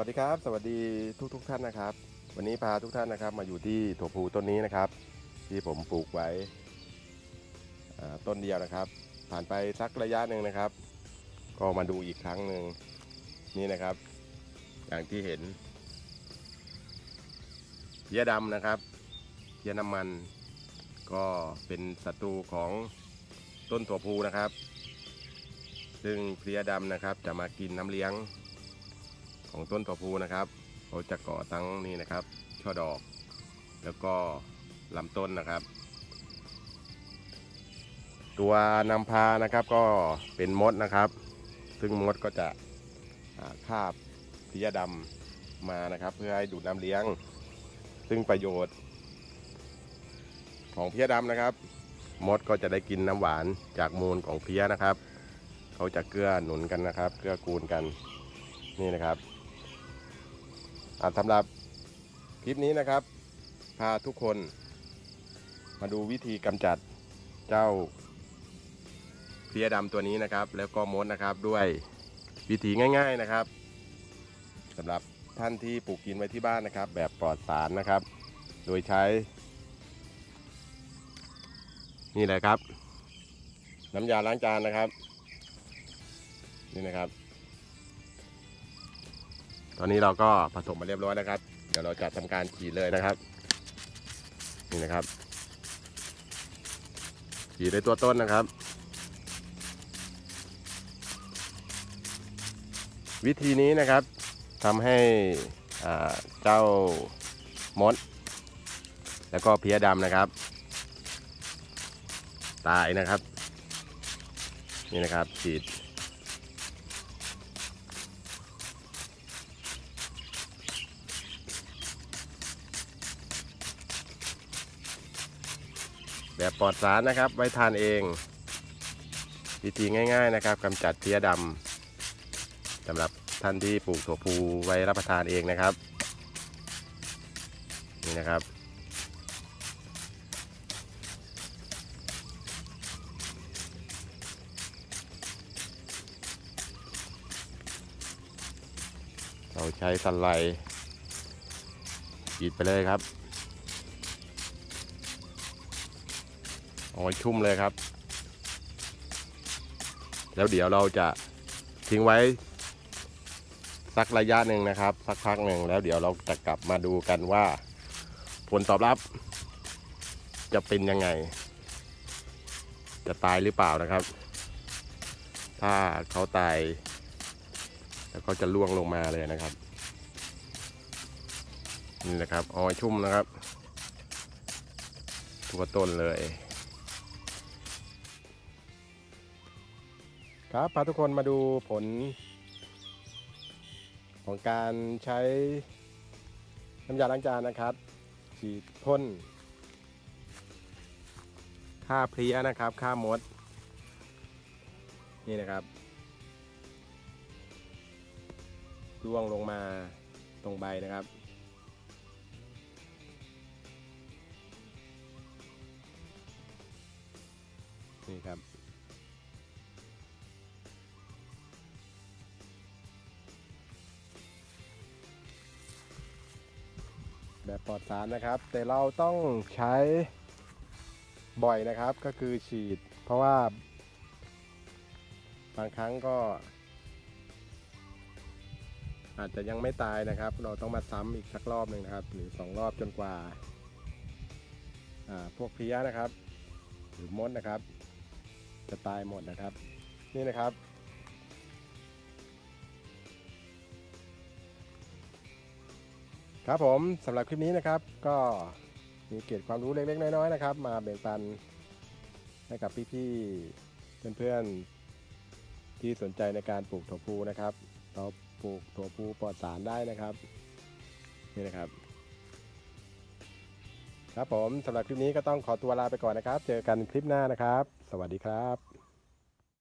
วัสดีครับ สวัสดีทุกทุกท่านนะครับ วันนี้พาทุกท่านนะครับ มาอยู่ที่ถั่วพูต้นนี้นะครับ ที่ผมปลูกไว้ต้นเดียวนะครับ ผ่านไปสักระยะหนึ่งนะครับ ก็มาดูอีกครั้งหนึ่งนี่นะครับ อย่างที่เห็นเพี้ยดำนะครับเพี้ยน้ำมัน ก็เป็นศัตรูของต้นถั่วพูนะครับ ซึ่งเพลี้ยดำนะครับ จะมากินน้ำเลี้ยง ของต้นถั่วพูนะครับเขาจะก่อตั้งนี่นะครับ ช่อดอก แล้วก็ลำต้นนะครับ ตัวนำพานะครับก็เป็นมดนะครับ ซึ่งมดก็จะอ่าคาบพลี้ยดำมานะครับ เพื่อให้ดูดน้ำเลี้ยง ซึ่งประโยชน์ ของพลี้ยดำนะครับ มดก็จะได้กินน้ำหวานจากมูลของเพลี้ยนะครับเขาจะเกื้อหนุนกันนะครับ เกื้อกูลกันนี่นะครับ สำหรับคลิปนี้นะครับ พาทุกคนมาดูวิธีกำจัดเจ้าเพลียดำตัวนี้นะครับ แล้วก็มดนะครับด้วยวิธีง่าย ๆนะครับสำหรับท่านที่ปลูกกินไว้ที่บ้านนะครับ แบบปลอดสารนะครับ โดยใช้ นี่แหละครับ น้ำยาล้างจานนะครับ นี่นะครับ ตอนนี้เราก็ผสมมาเรียบร้อยนะครับ เดี๋ยวเราจะทำการฉีดเลยนะครับ นี่นะครับฉีดในตัวต้นนะครับ วิธีนี้นะครับทำให้เจ้ามด แล้วก็เพี้ยดำนะครับ ตายนะครับ นี่นะครับฉีด แบบปลอดสารนะครับ ไว้ทานเอง วิธีง่ายๆนะครับกำจัดเพี้ยดำสำหรับท่านที่ปลูกถั่วพูไว้รับประทานเองนะครับ นี่นะครับ เราใช้สันไลด์ฉีดไปเลยครับ เอาไว้ชุ่มเลยครับ แล้วเดี๋ยวเราจะทิ้งไว้ สักระยะหนึ่งนะครับ สักพักหนึ่งแล้วเดี๋ยวเราจะกลับมาดูกันว่า ผลตอบรับ จะเป็นยังไง จะตายหรือเปล่านะครับ ถ้าเขาตาย แล้วก็จะล่วงลงมาเลยนะครับนี่นะครับเอาไว้ชุ่มนะครับทั่วต้นเลย ครับพาทุกคนมาดูผล ของการใช้น้ำยาล้างจานนะครับ ฉีดพ่นฆ่าเพลี้ยนะครับฆ่ามด นี่นะครับร่วงลงมาตรงใบนะครับ นี่ครับ แบบปลอดสารนะครับ แต่เราต้องใช้บ่อยนะครับก็คือฉีด เพราะว่า บางครั้งก็ อาจจะยังไม่ตายนะครับ เราต้องมาซ้ำอีกสักรอบหนึ่งนะครับ หรือสองรอบจนกว่าพวกเพี้ยนะครับ หรือมดนะครับ จะตายหมดนะครับ นี่นะครับ ครับผมสำหรับคลิปนี้นะครับ ก็มีเกร็ดความรู้เล็กๆน้อยๆนะครับ มาแบ่งปันให้กับพี่ๆเพื่อนๆที่สนใจในการปลูกถั่วพูนะครับเราปลูกถั่วพูปลอดสารได้นะครับนี่นะครับ ครับผมสำหรับคลิปนี้ก็ต้องขอตัวลาไปก่อนนะครับ เจอกันคลิปหน้านะครับ สวัสดีครับ